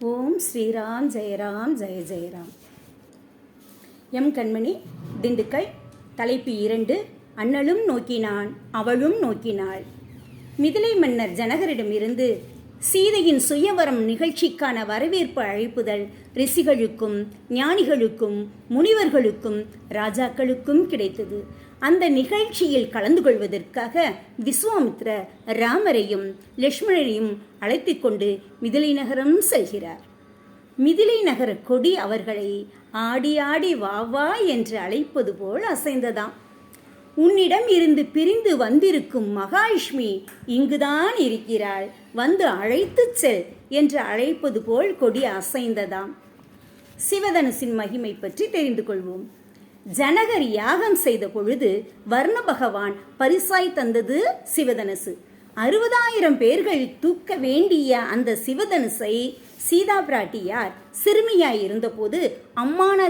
ஓம் ஸ்ரீராம் ஜெயராம் ஜெய ஜெயராம் எம் கண்மணி திண்டுக்கல் தலைப்பு இரண்டு அண்ணலும் நோக்கினான் அவளும் நோக்கினாள். மிதிலை மன்னர் ஜனகரிடமிருந்து சீதையின் சுயவரம் நிகழ்ச்சிக்கான வரவேற்பு அழைப்புதல் ரிஷிகளுக்கும் ஞானிகளுக்கும் முனிவர்களுக்கும் ராஜாக்களுக்கும் கிடைத்தது. அந்த நிகழ்ச்சியில் கலந்து கொள்வதற்காக விஸ்வாமித்ர ராமரையும் லக்ஷ்மணரையும் அழைத்து கொண்டு மிதிலை நகரம் செல்கிறார். மிதிலை நகர கொடி அவர்களை ஆடி ஆடி வா வா என்று அழைப்பது போல் அசைந்ததாம். உன்னிடம் இருந்து பிரிந்து வந்திருக்கும் மகாலட்சுமி இங்குதான் இருக்கிறாள் வந்து அழைத்துச் செல் என்று அழைப்பது போல் கொடி அசைந்ததாம். சிவதனுசின் மகிமை பற்றி தெரிந்து கொள்வோம். ஜனகர் யாகம் செய்த பொழுது வர்ண பகவான் பரிசாய் தந்தது சிவதனுசு. அறுபதாயிரம் பேர்கள் தூக்க வேண்டிய அந்த சிவதனுசை சீதா பிராட்டியார் சிறுமியாய் இருந்தபோது அம்மான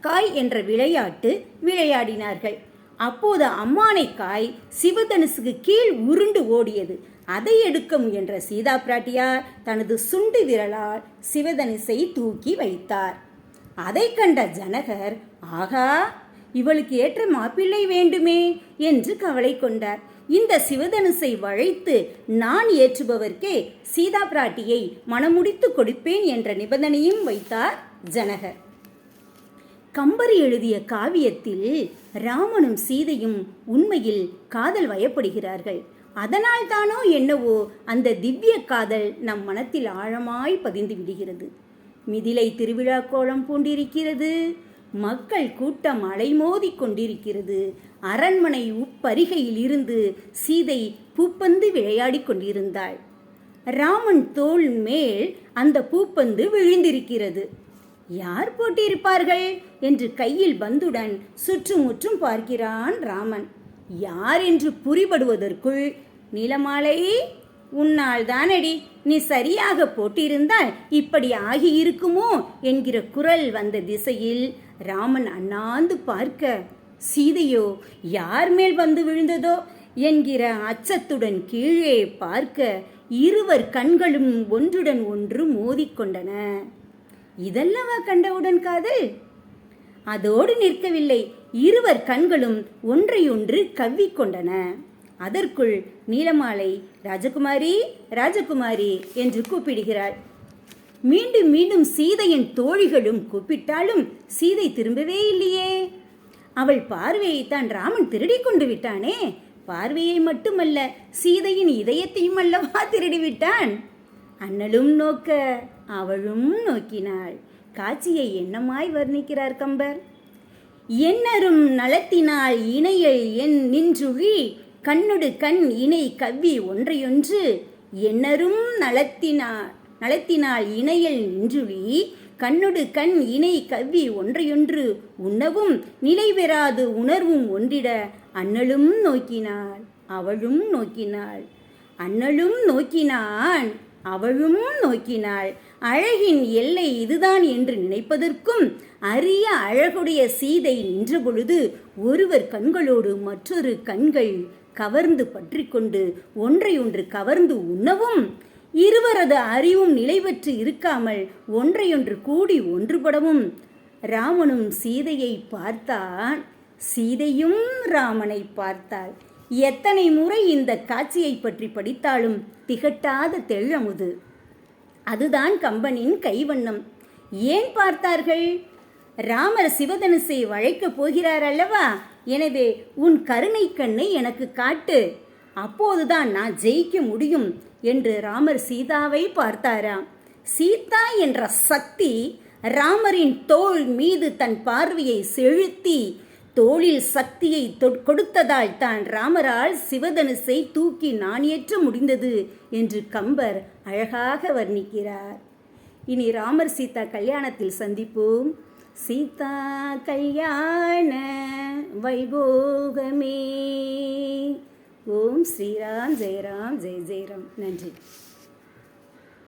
காய் என்ற விளையாட்டு விளையாடினார்கள். அப்போது அம்மானை காய் சிவதனுசுக்கு கீழ் உருண்டு ஓடியது. அதை எடுக்க முயன்ற சீதா பிராட்டியார் தனது சுண்டு விரலால் சிவதனுசை தூக்கி வைத்தார். அதை கண்ட ஜனகர் ஆகா இவளுக்கு ஏற்ற மாப்பிள்ளை வேண்டுமே என்று கவலை கொண்டார். இந்த சிவதனுசை வளைத்து நான் ஏற்றுபவர்க்கே சீதா பிராட்டியை மனமுடித்து கொடுப்பேன் என்ற நிபந்தனையும் வைத்தார் ஜனகர். கம்பர் எழுதிய காவியத்தில் ராமனும் சீதையும் உண்மையில் காதல் வயப்படுகிறார்கள். அதனால் தானோ என்னவோ அந்த திவ்ய காதல் நம் மனத்தில் ஆழமாய் பதிந்து விடுகிறது. மிதிலை திருவிழா கோலம் பூண்டிருக்கிறது. மக்கள் கூட்டம் அலைமோதி கொண்டிருக்கிறது. அரண்மனை உப்பரிகையில் இருந்து சீதை பூப்பந்து விளையாடி கொண்டிருந்தாள். ராமன் தோல் மேல் அந்த பூப்பந்து விழுந்திருக்கிறது. யார் போட்டிருப்பார்கள் என்று கையில் பந்துடன் சுற்றுமுற்றும் பார்க்கிறான் ராமன். யார் என்று புரிபடுவதற்குள் நிலமாலை உன்னால் தானடி. நீ சரியாக போட்டிருந்தால் இப்படி ஆகியிருக்குமோ என்கிற குரல் வந்த திசையில் ராமன் அண்ணாந்து பார்க்க சீதையோ யார் மேல் வந்து விழுந்ததோ? என்கிற அச்சத்துடன் கீழே பார்க்க இருவர் கண்களும் ஒன்றுடன் ஒன்று மோதிக்கொண்டன. இதல்லவா கண்டவுடன் காதல்? அதோடு நிற்கவில்லை. இருவர் கண்களும் ஒன்றையொன்று கவ்விக்கொண்டன. அதற்குள் நீலமாலை ராஜகுமாரி ராஜகுமாரி என்று கூப்பிடுகிறாள். மீண்டும் மீண்டும் சீதையின் தோழிகளும் கூப்பிட்டாலும் சீதை திரும்பவே இல்லையே. அவள் பார்வையை தான் ராமன் திருடி கொண்டு விட்டானே. பார்வையை மட்டுமல்ல சீதையின் இதயத்தையும் அல்லவா திருடி விட்டான் அண்ணலும் நோக்க அவளும் நோக்கினாள். காட்சியை என்னமாய் வர்ணிக்கிறார் கம்பர்? என்னரும் நலத்தினால் இணையை என் நின்றுழி கண்ணுடு கண் இணை கவ்வி ஒன்றையொன்று என்னரும் நலத்தினால் நலத்தினால் இணையல் நின்றுழி கண்ணுடு கண் இணை கவ்வி ஒன்றையொன்று உண்ணவும் நிலை பெறாது உணர்வும் ஒன்றிட அண்ணலும் நோக்கினாள் அவளும் நோக்கினாள். அண்ணலும் நோக்கினான் அவளும் நோக்கினாள். அழகின் எல்லை இதுதான் என்று நினைப்பதற்கும் அரிய அழகுடைய சீதை நின்ற பொழுது ஒருவர் கண்களோடு மற்றொரு கண்கள் கவர்ந்து பற்றி கொண்டு ஒன்றை ஒன்று கவர்ந்து உண்ணவும். இருவரது அறிவும் நிலைவற்று இருக்காமல் ஒன்றையொன்று கூடி ஒன்றுபடவும். ராமனும் சீதையை பார்த்தான் சீதையும் ராமனை பார்த்தாள். எத்தனை முறை இந்த காட்சியை பற்றி படித்தாலும் திகட்டாத தெள்ளமுது. அதுதான் கம்பனின் கைவண்ணம். ஏன் பார்த்தார்கள்? ராமர் சிவதனுசை வளைக்கப் போகிறார் அல்லவா எனவே உன் கருணை கண்ணை எனக்கு காட்டு. அப்போதுதான் நான் ஜெயிக்க முடியும் என்று ராமர் சீதாவை பார்த்தாராம். சீதா என்ற சக்தி ராமரின் தோள் மீது தன் பார்வையை செலுத்தி தோளில் சக்தியை கொடுத்ததால் தான் ராமரால் சிவதனுசை தூக்கி நான் ஏற்ற முடிந்தது என்று கம்பர் அழகாக வர்ணிக்கிறார். இனி ராமர் சீதா கல்யாணத்தில் சந்திப்போம். சீதா கல்யாண வைபோகமே. ஓம் ஸ்ரீராம் ஜெயராம் ஜெய் ஜெயராம் நன்றி.